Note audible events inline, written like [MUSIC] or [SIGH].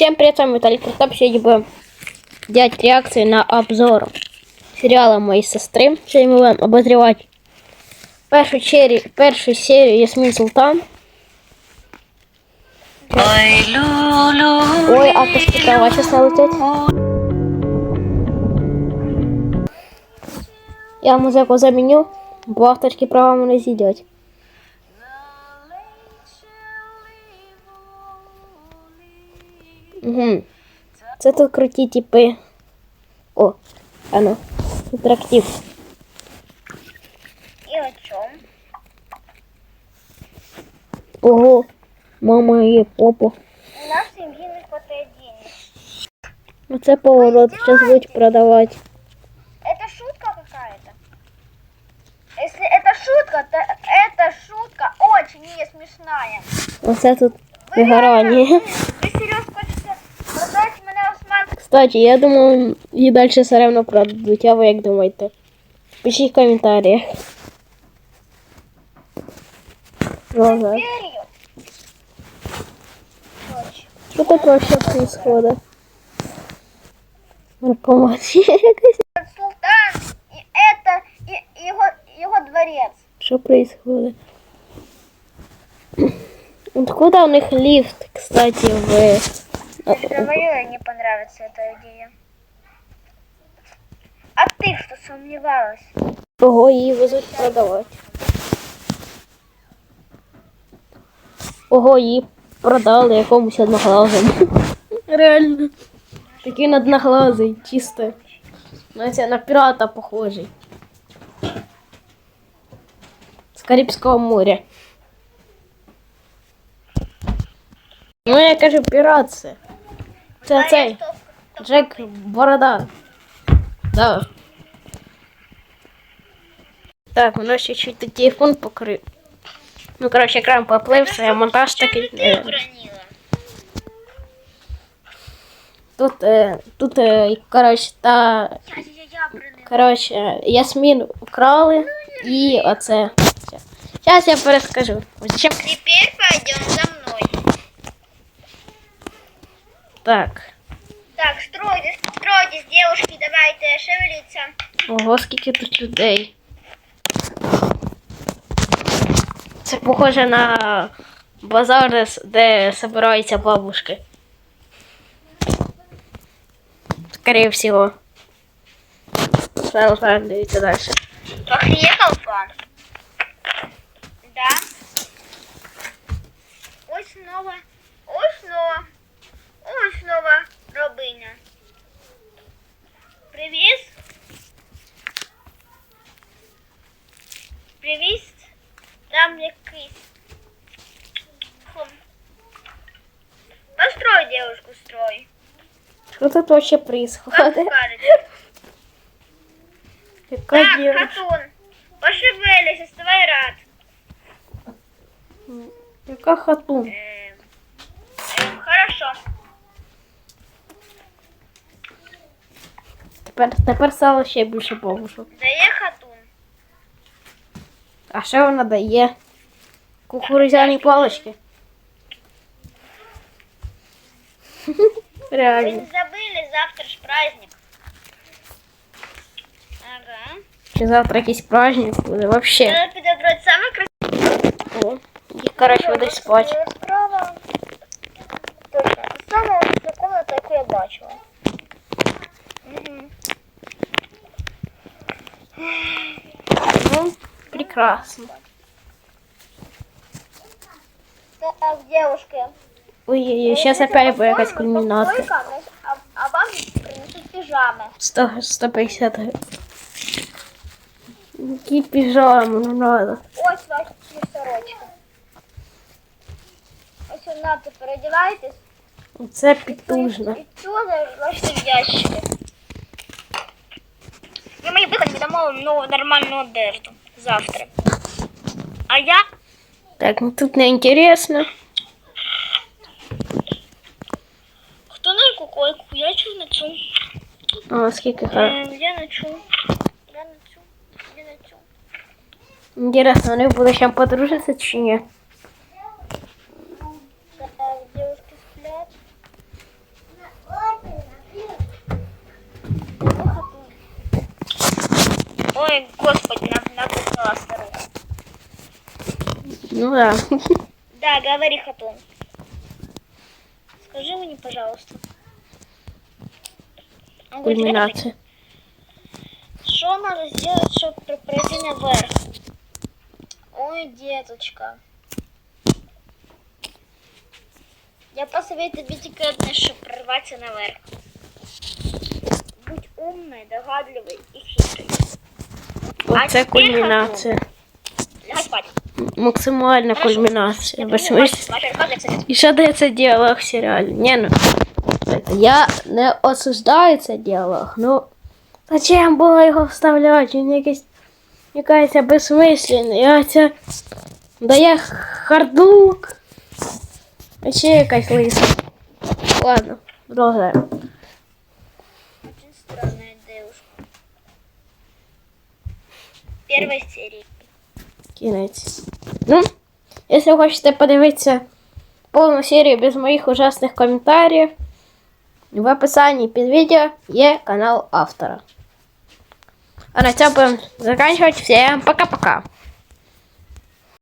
Всем привет, с вами Виталий Картоп. Сегодня будем делать реакции на обзор сериала моей сестры. Сегодня мы будем обозревать первую, черри, первую серию Ясмин Султан. Ой, Лулу. Ой, авторські права сейчас налетять. Я музику заменю, бо авторські права мене з'їдять. Угу. Це тут круті типи. О, ану, інтерактив. И о чем? Ого, мама є попу. У нас в семье не хватает денег. Оце поворот, зараз будуть продавати. Это шутка какая-то? Если это шутка, то эта шутка очень не смешная. Оце тут Вы вигорання. [LAUGHS] Кстати, я думаю, її далі все равно продадуть, а ви як думаєте? Пишіть в коментарях. Назад. Дверью. Точно. Що тут вообще происходит? Наркоматія якась. Султан и это и его его дворец. Що происходит? Откуда у них лифт, кстати, в... Я же говорила, не понравится эта идея. А ты что сомневалась? Ого, її везуть продавати. Ого, її продали якомусь одноглазому. [LAUGHS] Реально. Такий одноглазий, чисто. Знаете, на пірата похожий. З Карибського моря. Ну, я кажу, пірат це. Це цей. Джек Борода. Да. Так, у нас чуть-чуть телефон покрив. Ну, короче, екран поплив, це монтаж такий. е? Тут, е, тут, е, короче, та, Я-я-я уронила. короче, Ясмін вкрали і оце. Зараз я перескажу. Зачем? Теперь пойдем за мной. Так. Так, стройтесь, стройтесь, девушки, давайте шевелиться. Ого, скільки тут людей. Це похоже на базар, де, збираються бабушки. Скорее всего. Зараз зараз дивіться далі. Приехал пан. Да. Ось снова, ось снова, Що тут вообще Как происходит? скажете? [LAUGHS] Яка Так, дівчина? Хатун, пошевелись, оставай рад. Яка хатун? Эм, эм, хорошо. Тепер, тепер стало ще більше бабушок. Дає хатун. А що вона дає? Кукурудзяні палички. Ви [LAUGHS] Реально. не забыли, завтра ж праздник. Ага. Чи завтра якийсь праздник буде? Вообще. Надо подобрать самый красивый. О, їх, коротше, буде спати. Справа. Точно. Саме ця комната, яку я бачила. Угу. Ну, прекрасно. Так, девушки. Ой-ой-ой, сейчас опять буде якась кульмінація. Койка, А, а вам принесут пижамы. 100, 150 гривень. Які піжами, ну надо. Ось ваші сорочки. Ось одна переодівайтесь. Це підтужно. І сюди ваші ящики. Ви мені виходите домой нову нормальну одежду завтра. А я Так, ну тут не інтересно. хто на яку койку? Я чую на цю. А, скільки Я на Я на чому? Я на чому? Інтересно, вони будуть ще подружитися чи ні? Ой, господи, нам надо классно. Ну да. [LAUGHS] Да, говори, Хатун. Скажи мне, пожалуйста Он говорит, Кульминация. Что надо сделать, чтобы пройти наверх? Ой, деточка. Я посоветую тебе только одно, чтобы прорваться наверх. Будь умной, догадливой и хитрой. Оце тепер кульмінація. Лягай спать. Максимальна Хорошо. кульмінація. Я В понимаю, смысле? ваша рука для совета. І що дає це діалог в серіалі? Ні, ну. Я не осуждаю цей діалог. Ну, зачем було його вставляти? Він якийсь якась безсмисленний. Я це дає хардук. А ще якась лиса. Ладно, продовжаємо. Очень странная девушка. Первой серии. Кінець. Ну, якщо хочете подивитися повну серію без моїх ужасних коментарів, в описанні під відео є канал автора. А на цьому будемо закінчувати. Всім пока-пока.